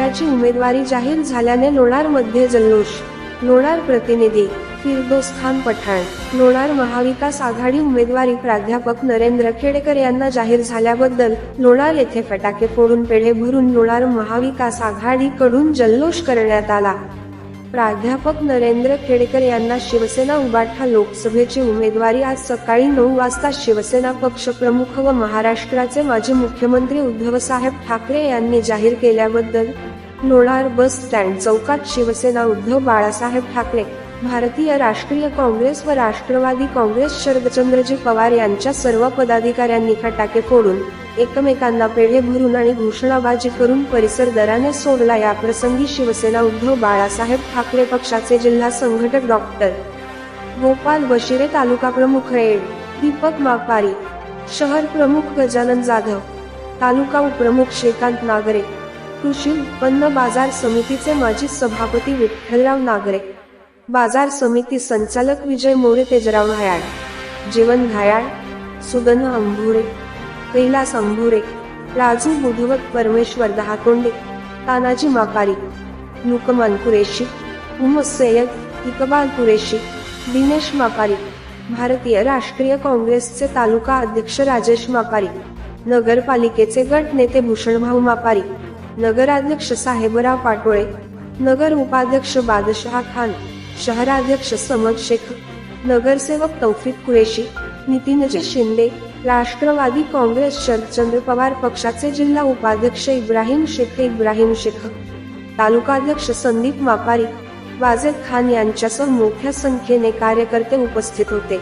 विजयाची उमेदवारी जाहीर झाल्याने लोणारमध्ये जल्लोष. लोणार प्रतिनिधी फिरदोस खान पठाण. लोणार महाविकास आघाडी उमेदवारी प्राध्यापक नरेंद्र खेडेकर यांना जाहीर झाल्याबद्दल लोणार येथे फटाके फोडून पेढे भरून लोणार महाविकास आघाडीकडून जल्लोष करण्यात आला. प्राध्यापक नरेंद्र खेडेकर यांना शिवसेना उबाठा लोकसभेची उमेदवारी आज सकाळी नऊ वाजता शिवसेना पक्षप्रमुख व महाराष्ट्राचे माजी मुख्यमंत्री उद्धवसाहेब ठाकरे यांनी जाहीर केल्याबद्दल लोणार बस स्टँड चौकात शिवसेना उद्धव बाळासाहेब ठाकरे भारतीय राष्ट्रीय काँग्रेस व राष्ट्रवादी काँग्रेस शरदचंद्रजी पवार यांच्या सर्व पदाधिकाऱ्यांनी फटाके फोडून एकमेकांना पेढे भरून आणि घोषणाबाजी करून परिसर दराने सोडला. या प्रसंगी शिवसेना उद्धव बाळासाहेब ठाकरे पक्षाचे जिल्हा संघटक डॉक्टर गोपाल बशिरे तालुका प्रमुख रेड दीपक मापारी शहर प्रमुख गजानन जाधव तालुका उपप्रमुख श्रीकांत नागरे कृषी उत्पन्न बाजार समितीचे माजी सभापती विठ्ठलराव नागरे बाजार समिती संचालक विजय मोरे तेजराव घायाळ जीवन घायाळ सुगन अंभुरे कैलास अंभुरे राजू बुधवत परमेश्वर दहाकोंडे तानाजी माकारी लुकमान कुरेशी उमस सय्यद इकबाल कुरेशी दिनेश माकारी भारतीय राष्ट्रीय काँग्रेसचे तालुका अध्यक्ष राजेश माकारी नगरपालिकेचे गट नेते भूषणभाऊ मापारी नगराध्यक्ष साहेबराव पाटोळे नगर उपाध्यक्ष बादशहा खान शहराध्यक्ष समद शेख नगरसेवक तौफिक कुरेशी नितीनजी शिंदे राष्ट्रवादी काँग्रेस शरदचंद्र पवार पक्षाचे जिल्हा उपाध्यक्ष इब्राहिम शेख इब्राहिम शेख तालुकाध्यक्ष संदीप मापारी वाजेद खान यांच्यासह मोठ्या संख्येने कार्यकर्ते उपस्थित होते.